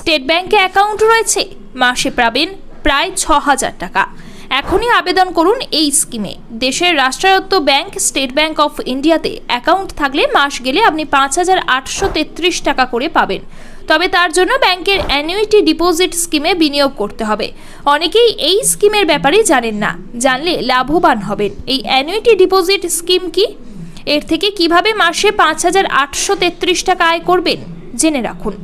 State ব্যাংকে account রয়েছে। মাসে পাবেন প্রায় ছ হাজার টাকা। এখনই আবেদন করুন এই স্কিমে। দেশের রাষ্ট্রায়ত্ত ব্যাংক, স্টেট ব্যাংক অফ ইন্ডিয়াতে অ্যাকাউন্ট থাকলে মাস গেলে আপনি পাঁচ হাজার আটশো তেত্রিশ টাকা করে পাবেন। তবে তার জন্য ব্যাংকের অ্যানুইটি ডিপোজিট স্কিমে বিনিয়োগ করতে হবে। অনেকেই এই স্কিমের ব্যাপারে জানেন না। জানলে লাভবান হবেন। এই অ্যানুইটি ডিপোজিট স্কিম কি? এর থেকে কীভাবে মাসে পাঁচ হাজার আটশো তেত্রিশ টাকা আয় করবেন? জেনে রাখুন।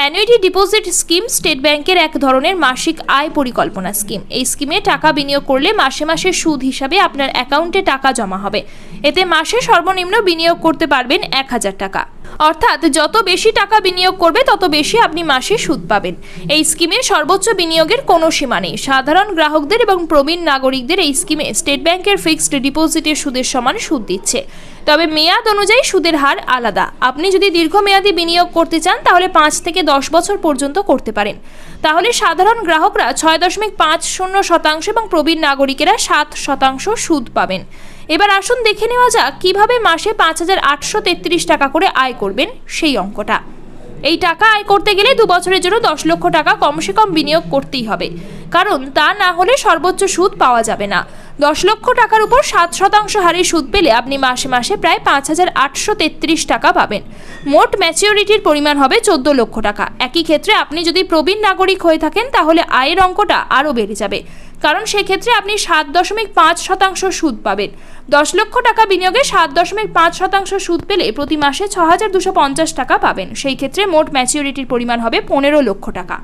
অ্যানুইটি ডিপোজিট স্কিম স্টেট ব্যাংকের এক ধরনের মাসিক আয় পরিকল্পনা স্কিম এই স্কিমে টাকা বিনিয়োগ করলে মাসে মাসে সুদ হিসাবে আপনার অ্যাকাউন্টে টাকা জমা হবে। এতে মাসে সর্বনিম্ন বিনিয়োগ করতে পারবেন এক হাজার টাকা। অর্থাৎ যত বেশি টাকা বিনিয়োগ করবে, তত বেশি আপনি মাসে সুদ পাবেন। এই স্কিমে সর্বোচ্চ বিনিয়োগের কোনো সীমা নেই। সাধারণ গ্রাহকদের এবং প্রবীণ নাগরিকদের এই স্কিমে স্টেট ব্যাংকের ফিক্সড ডিপোজিটের সুদের সমান সুদ দিচ্ছে। তবে মেয়াদ অনুযায়ী সুদের হার আলাদা। আপনি যদি দীর্ঘমেয়াদী বিনিয়োগ করতে চান, তাহলে পাঁচ থেকে দশ বছর পর্যন্ত করতে পারেন। তাহলে সাধারণ গ্রাহকরা ছয় দশমিক পাঁচ শূন্য শতাংশ এবং প্রবীণ নাগরিকেরা সাত শতাংশ সুদ পাবেন। এবার আসুন দেখে নেওয়া যাক কীভাবে মাসে পাঁচ হাজার আটশো তেত্রিশ টাকা করে আয় করবেন সেই অঙ্কটা। এই টাকা আয় করতে গেলে দু বছরের জন্য দশ লক্ষ টাকা কমসে কম বিনিয়োগ করতেই হবে। কারণ তা না হলে সর্বোচ্চ সুদ পাওয়া যাবে না। দশ লক্ষ টাকার উপর সাত শতাংশ হারে সুদ পেলে আপনি মাসে মাসে প্রায় পাঁচ হাজার আটশো তেত্রিশ টাকা পাবেন। মোট ম্যাচিওরিটির পরিমাণ হবে চোদ্দ লক্ষ টাকা। একই ক্ষেত্রে আপনি যদি প্রবীণ নাগরিক হয়ে থাকেন, তাহলে আয়ের অঙ্কটা আরও বেড়ে যাবে। কারণ সেক্ষেত্রে আপনি সাত দশমিক পাঁচ শতাংশ সুদ পাবেন। দশ লক্ষ টাকা বিনিয়োগে সাত দশমিক পাঁচ শতাংশ সুদ পেলে প্রতি মাসে ছ হাজার দুশো পঞ্চাশ টাকা পাবেন। সেই ক্ষেত্রে মোট ম্যাচিওরিটির পরিমাণ হবে পনেরো লক্ষ টাকা।